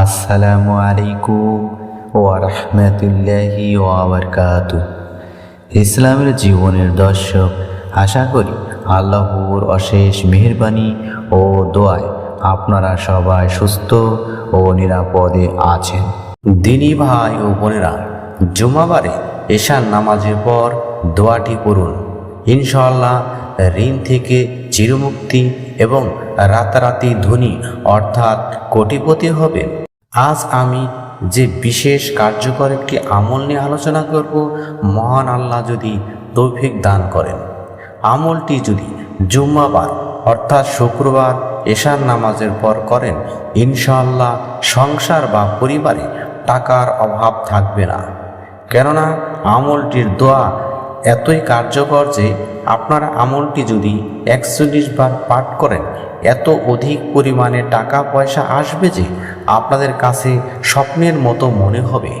আসসালামু আলাইকুম ও রহমতুল্লাহি ওয়াবারকাত ইসলামের জীবনের দর্শক, আশা করি আল্লাহর অশেষ মেহরবানি ও দোয়ায় আপনারা সবাই সুস্থ ও নিরাপদে আছেন। দিনী ভাই ও বোনেরা, জুমাবারে এশার নামাজের পর দোয়াটি পড়ুন। ইনশাআল্লাহ ঋণ থেকে চিরমুক্তি এবং রাতারাতি ধনী অর্থাৎ কোটিপতি হবেন আজ আমি যে বিশেষ কার্যকর একটি আমল নিয়ে আলোচনা করব, মহান আল্লাহ যদি তৌফিক দান করেন। আমলটি যদি জুম্মাবার অর্থাৎ শুক্রবার এশার নামাজের পর করেন, ইনশাআল্লাহ সংসার বা পরিবারে টাকার অভাব থাকবে না। কেননা আমলটির দোয়া এতই কার্যকর যে আপনারা আমলটি যদি একচল্লিশ বার পাঠ করেন, এত অধিক পরিমাণে টাকা পয়সা আসবে যে আপনাদের কাছে স্বপ্নের মতো মনে হবে।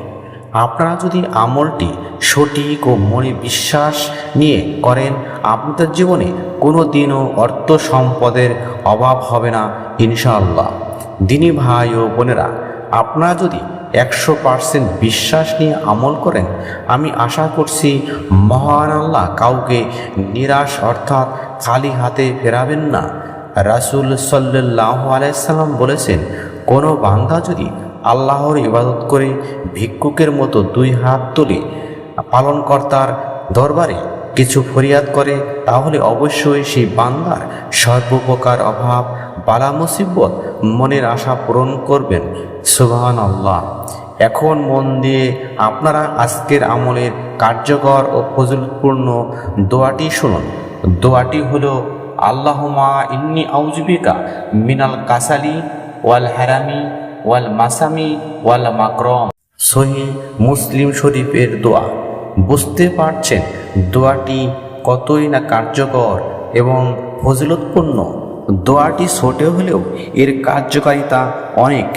আপনারা যদি আমলটি সঠিক ও মনে বিশ্বাস নিয়ে করেন, আপনাদের জীবনে কোনো দিনও অর্থ সম্পদের অভাব হবে না, ইনশাআল্লাহ। দিনী ভাই ও বোনেরা, আপনারা যদি একশো পার্সেন্ট বিশ্বাস নিয়ে আমল করেন। আমি আশা করছি, মহান আল্লাহ কাউকে নিরাশ অর্থাৎ খালি হাতে ফেরাবেন না। রাসুল সাল্লাহ আলাইসাল্লাম বলেছেন, কোনো বান্দা যদি আল্লাহর ইবাদত করে ভিক্ষুকের মতো দুই হাত তুলে পালনকর্তার দরবারে কিছু ফরিয়াদ করে, তাহলে অবশ্যই সেই বান্দার সর্বপ্রকার অভাব বালা মুসিবত মনের আশা পূরণ করবেন। সুবহান আল্লাহ এখন মন দিয়ে আপনারা আজকের আমলের কার্যকর ও ফজলপূর্ণ দোয়াটি শুনুন। দোয়াটি হলো আল্লাহমা ইন্নি আউজবিকা মিনাল কাসালি ওয়াল হারামি ওয়াল মাসামি ওয়াল মাকরম। সহি মুসলিম শরীফের দোয়া। বুঝতে পারছেন দোয়াটি কতই না কার্যকর এবং ফজিলতপূর্ণ। দোয়াটি ছোট হলেও এর কার্যকারিতা অনেক।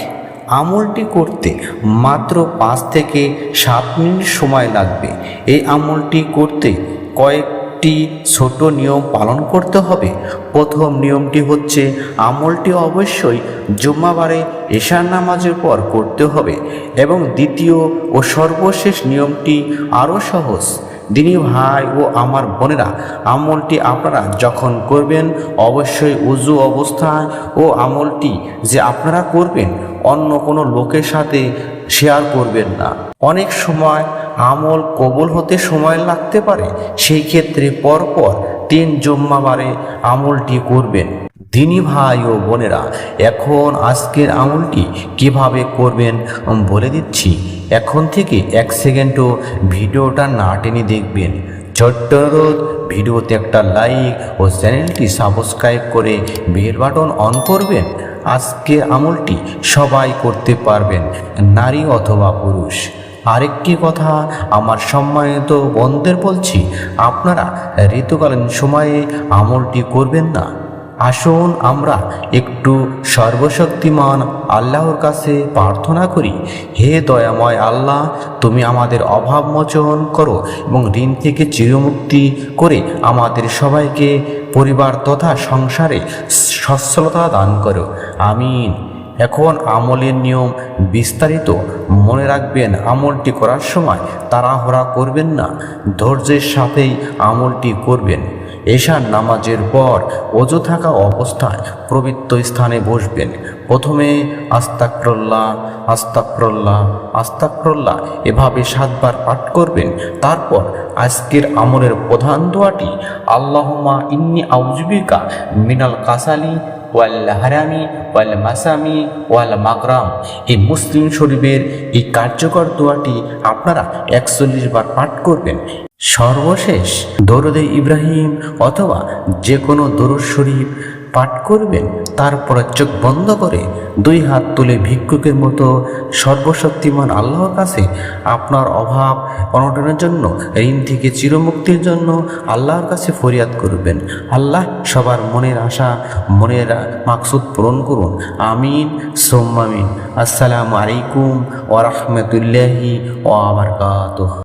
আমলটি করতে মাত্র পাঁচ থেকে সাত মিনিট সময় লাগবে। এই আমলটি করতে কয়েকটি ছোট নিয়ম পালন করতে হবে। প্রথম নিয়মটি হচ্ছে, আমলটি অবশ্যই জুম্মাবারে এশার নামাজের পর করতে হবে এবং দ্বিতীয় ও সর্বশেষ নিয়মটি আরও সহজ। দিনী ভাই ও আমার বোনেরা, আমলটি আপনারা যখন করবেন, অবশ্যই উজু অবস্থায় ও আমলটি যে আপনারা করবেন, অন্য কোনো লোকের সাথে শেয়ার করবেন না। অনেক সময় আমল কবল হতে সময় লাগতে পারে, সেই ক্ষেত্রে পরপর তিন জম্মাবারে আমলটি করবেন। দিনী ভাই ও বোনেরা, এখন আজকের আমলটি কীভাবে করবেন, বলে দিচ্ছি। এখন থেকে এক সেকেন্ডও ভিডিওটা না টেনে দেখবেন। ছোট্ট অনুরোধ, ভিডিওতে একটা লাইক ও চ্যানেলটি সাবস্ক্রাইব করে বেল বাটন অন করবেন। আজকে আমলটি সবাই করতে পারবেন, নারী অথবা পুরুষ। আরেকটি কথা, আমার সম্মানিত বন্ধের বলছি, আপনারা ঋতুকালীন সময়ে আমলটি করবেন না। আসুন আমরা একটু সর্বশক্তিমান আল্লাহর কাছে প্রার্থনা করি। হে দয়াময় আল্লাহ, তুমি আমাদের অভাব মোচন করো এবং ঋণ থেকে চিরমুক্তি করে আমাদের সবাইকে পরিবার তথা সংসারে সচ্ছলতা দান করো। আমিন। এখন আমলের নিয়ম বিস্তারিত। মনে রাখবেন, আমলটি করার সময় তাড়াহুড়া করবেন না। ধৈর্যের সাথেই আমলটি করবেন। এশার নামাজের পর অজু থাকা অবস্থায় পবিত্র স্থানে বসবেন। প্রথমে আস্তাক্রল্লাহ আস্তাক্রল্লাহ আস্তাক্রল্লাহ এভাবে সাতবার পাঠ করবেন। তারপর আজকের আমলের প্রধান দোয়াটি আল্লাহমা ইন্নি আউজবিকা মিনাল কাসালি ওয়াল হারামি ওয়াল মাসামি ওয়াল মাকরাম এই মুসলিম শরীফের এই কার্যকর দোয়াটি আপনারা একচল্লিশ বার পাঠ করবেন। সর্বশেষ দরুদে ইব্রাহিম অথবা যে কোনো দরুদ শরীফ পাঠ করবেন তারপর চোখ বন্ধ করে দুই হাত তুলে ভিক্ষুকের মতো সর্বশক্তিমান আল্লাহর কাছে আপনার অভাব অনটনের জন্য, ঋণ থেকে চিরমুক্তির জন্য আল্লাহর কাছে ফরিয়াদ করবেন। আল্লাহ সবার মনের আশা, মনের মাকসুদ পূরণ করুন। আমিন, সোম্মামিন। আসসালামু আলাইকুম ওরহমতুল্লাহি ও আবরকাত